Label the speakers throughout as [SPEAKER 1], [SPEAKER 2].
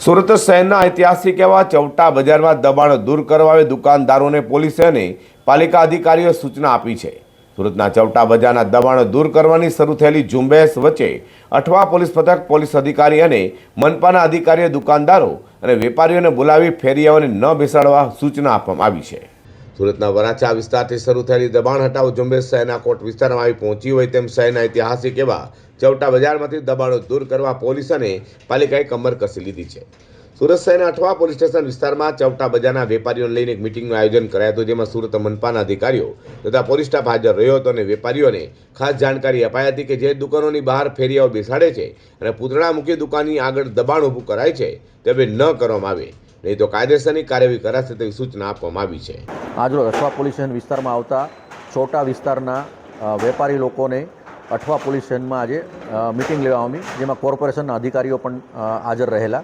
[SPEAKER 1] સુરત શહેરના ઐતિહાસિક એવા ચૌટા બજારમાં દબાણ દૂર કરવા દુકાનદારોને પોલીસે અને પાલિકા અધિકારીઓએ સૂચના આપી છે. સુરતના ચૌટા બજારના દબાણો દૂર કરવાની શરૂ થયેલી ઝુંબેશ વચ્ચે અઠવા પોલીસ પથક પોલીસ અધિકારી અને મનપાના અધિકારીએ દુકાનદારો અને વેપારીઓને બોલાવી ફેરિયાઓને ન બેસાડવા સૂચના આપવામાં આવી છે. સુરતના વરાછા વિસ્તારથી શરૂ થયેલી દબાણ હટાવો ઝુંબેશ શહેરના કોટ વિસ્તારમાં આવી પહોંચી હોય તેમ શહેરના ઐતિહાસિક એવા ચૌટા બજારમાંથી દબાણો દૂર કરવા પોલીસ અને પાલિકાએ કમર કસી લીધી છે. સુરત શહેરના અઠવા પોલીસ સ્ટેશન વિસ્તારમાં ચૌટા બજારના વેપારીઓને લઈને એક મિટિંગનું આયોજન કરાયું હતું, જેમાં સુરત મનપાના અધિકારીઓ તથા પોલીસ સ્ટાફ હાજર રહ્યો હતો અને વેપારીઓને ખાસ જાણકારી અપાઈ હતી કે જે દુકાનોની બહાર ફેરિયાઓ બેસાડે છે અને પૂતળા મૂકી દુકાનની આગળ દબાણ ઊભું કરાય છે, તે હવે ન કરવામાં આવે. નહીં તો કાયદેસરની કાર્યવાહી કરાશે તેવી સૂચના આપવામાં આવી છે.
[SPEAKER 2] આજરોજ અઠવા પોલીસ સ્ટેશન વિસ્તારમાં આવતા ચોટા વિસ્તારના વેપારી લોકોને અઠવા પોલીસ સ્ટેશનમાં આજે મિટિંગ લેવા આવી. જેમાં કોર્પોરેશનના અધિકારીઓ પણ હાજર રહેલા.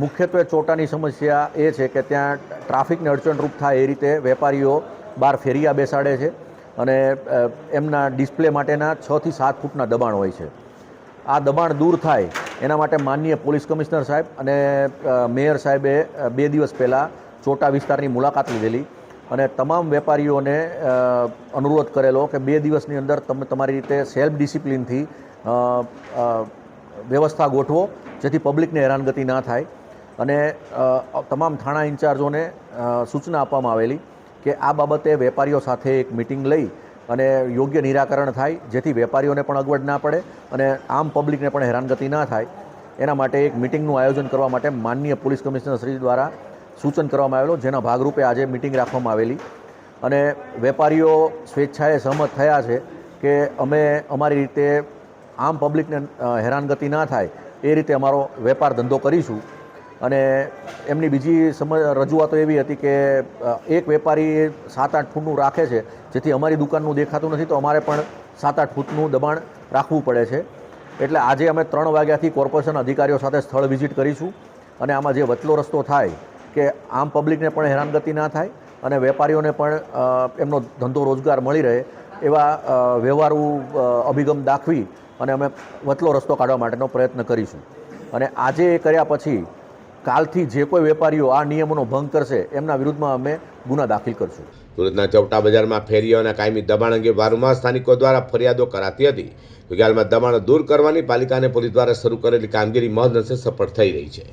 [SPEAKER 2] મુખ્યત્વે ચોટાની સમસ્યા એ છે કે ત્યાં ટ્રાફિકને અડચણરૂપ થાય એ રીતે વેપારીઓ બહાર ફેરિયા બેસાડે છે અને એમના ડિસ્પ્લે માટેના છથી સાત ફૂટના દબાણ હોય છે. આ દબાણ દૂર થાય એના માટે માનનીય પોલીસ કમિશનર સાહેબ અને મેયર સાહેબે બે દિવસ પહેલાં ચોટા વિસ્તારની મુલાકાત લીધેલી અને તમામ વેપારીઓને અનુરોધ કરેલો કે બે દિવસની અંદર તમે તમારી રીતે સેલ્ફ ડિસિપ્લિનથી વ્યવસ્થા ગોઠવો જેથી પબ્લિકને હેરાનગતિ ના થાય અને તમામ થાણા ઇન્ચાર્જોને સૂચના આપવામાં આવેલી કે આ બાબતે વેપારીઓ સાથે એક મિટિંગ લઈ અને યોગ્ય નિરાકરણ થાય, જેથી વેપારીઓને પણ અગવડ ના પડે અને આમ પબ્લિકને પણ હેરાનગતિ ના થાય. એના માટે એક મિટિંગનું આયોજન કરવા માટે માનનીય પોલીસ કમિશનર શ્રી દ્વારા સૂચન કરવામાં આવેલું, જેના ભાગરૂપે આજે મિટિંગ રાખવામાં આવેલી. અને વેપારીઓ સ્વેચ્છાએ સહમત થયા છે કે અમે અમારી રીતે આમ પબ્લિકને હેરાનગતિ ના થાય, એ રીતે અમારો વેપાર ધંધો કરીશું. અને એમની બીજી સમ રજૂઆતો એવી હતી કે એક વેપારી સાત આઠ ફૂટનું રાખે છે જેથી અમારી દુકાનનું દેખાતું નથી, તો અમારે પણ સાત આઠ ફૂટનું દબાણ રાખવું પડે છે. એટલે આજે અમે ત્રણ વાગ્યાથી કોર્પોરેશન અધિકારીઓ સાથે સ્થળ વિઝિટ કરીશું અને આમાં જે વચલો રસ્તો થાય કે આમ પબ્લિકને પણ હેરાનગતિ ના થાય અને વેપારીઓને પણ એમનો ધંધો રોજગાર મળી રહે એવા વ્યવહારુ અભિગમ દાખવી અને અમે વચલો રસ્તો કાઢવા માટેનો પ્રયત્ન કરીશું. અને આજે એ કર્યા પછી કાલથી જે કોઈ વેપારીઓ આ નિયમોનો ભંગ કરશે, એમના વિરુદ્ધમાં અમે ગુના દાખલ કરશું.
[SPEAKER 1] સુરતના ચૌટા બજારમાં ફેરીઓના કાયમી દબાણ અંગે વારંવાર સ્થાનિકો દ્વારા ફરિયાદો કરાતી હતી. તો હાલમાં દબાણ દૂર કરવાની પાલિકા અને પોલીસ દ્વારા શરૂ કરેલી કામગીરી મહદઅંશે સફળ થઈ રહી છે.